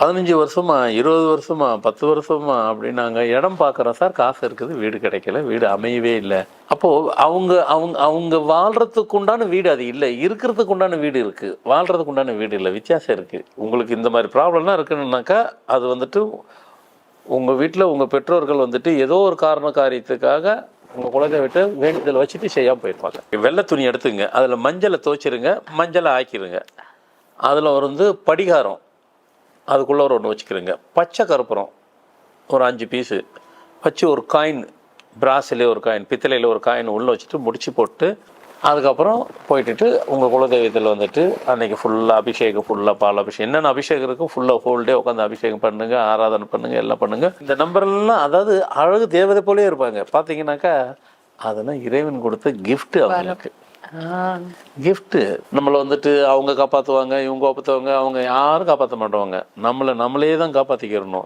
பதினஞ்சு வருஷமா இருபது வருஷமா பத்து வருஷமா அப்படின்னாங்க. இடம் பார்க்குறோம் சார். காசு இருக்குது. வீடு கிடைக்கல. வீடு அமையவே இல்லை. அப்போது அவங்க அவங்க அவங்க வாழ்கிறதுக்கு உண்டான வீடு அது இல்லை. இருக்கிறதுக்கு உண்டான வீடு இருக்குது வாழ்கிறதுக்கு உண்டான வீடு இல்லை. வித்தியாசம் இருக்குது உங்களுக்கு இந்த மாதிரி ப்ராப்ளம்லாம் இருக்குன்னாக்கா அது வந்துட்டு உங்கள் வீட்டில் உங்கள் பெற்றோர்கள் வந்துட்டு ஏதோ ஒரு காரண காரியத்துக்காக உங்கள் குலதெய்வத்தை வேண்டுதல் வச்சுட்டு செய்யாமல் போயிருப்பாங்க. வெள்ளை துணி எடுத்துங்க. அதில் மஞ்சளை துவைச்சிருங்க. மஞ்சளை ஆக்கிடுங்க அதில் வந்து படிகாரம். அதுக்குள்ளே ஒரு ஒன்று வச்சுக்கிறேங்க. பச்சை கருப்புரம் ஒரு அஞ்சு பீஸு வச்சு ஒரு காயின் பிராஸ்லேயே ஒரு காயின் பித்தளையில் ஒரு காயின் உள்ளே வச்சுட்டு முடிச்சு போட்டு அதுக்கப்புறம் போயிட்டுட்டு உங்கள் குலதெய்வத்தில் வந்துட்டு அன்றைக்கி ஃபுல்லாக அபிஷேகம் ஃபுல்லாக பால் அபிஷேகம். என்னென்ன அபிஷேகம் இருக்கோ ஃபுல்லாக ஃபுல் டே உட்காந்து அபிஷேகம் பண்ணுங்க ஆராதனை பண்ணுங்கள் எல்லாம் பண்ணுங்கள் இந்த நம்பர்லாம் அதாவது அழகு தேவதை போலே இருப்பாங்க. பார்த்தீங்கன்னாக்கா அதெல்லாம் இறைவன் கொடுத்த கிஃப்ட்டு அவங்களுக்கு. கிஃப்ட்டு நம்மளை வந்துட்டு அவங்க காப்பாற்றுவாங்க இவங்க காப்பாற்றுவாங்க அவங்க யாரும் காப்பாற்ற மாட்டவங்க நம்மளை நம்மளே தான் காப்பாற்றிக்கிறணும்